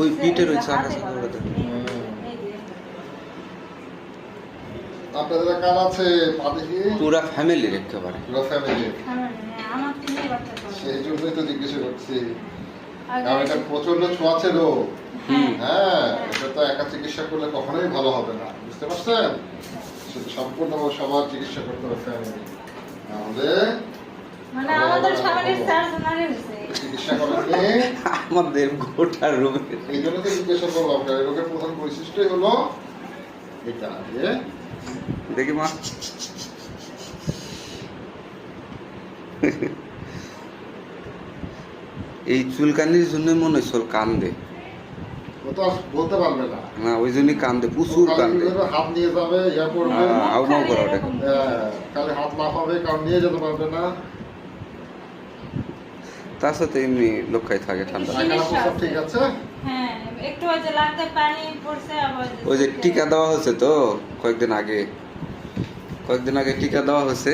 ওই ওই চাকা চাকা করে আপনাদের কার আছে পুরা ফ্যামিলির একেবারে। পুরো ফ্যামিলি। সেই জন্যই তো জিজ্ঞেস করছি। কারণ এটা প্রচণ্ড ছোঁয়াচে রোগ হ্যাঁ, হ্যাঁ এটা তো একা চিকিৎসা করলে কখনোই ভালো হবে না। বুঝতে পারছেন? সেটা সম্পূর্ণ সবার চিকিৎসা করতে হবে ফ্যামিলি তাহলে মানে আমাদের ফ্যামিলির হয়েছে চিকিৎসা আমাদের গোটা রুমে এই জন্য তো জিজ্ঞাসা এই রোগের প্রধান বৈশিষ্ট্যই হলো এটা যে দেখি মা। এই চুলকানির জন্য মনে হয় চুল কান্দে। বলতে পারবে না। না ওই জন্যই কান্দে প্রচুর কান্দে। হাত নিয়ে যাবে ইয়া করবে। হ্যাঁ, আউ মাউ করে ওটা। হ্যাঁ, হাত লাফাবে কারণ নিয়ে যেতে পারবে না। তার সাথে এমনি লক্ষায় থাকে ঠান্ডা। ঠিক আছে? হ্যাঁ ওই যে লাগতে পানি পড়ছে আবার ওই যে টিকা দেওয়া হয়েছে তো কয়েকদিন আগে। কয়েকদিন আগে টিকা দেওয়া হয়েছে।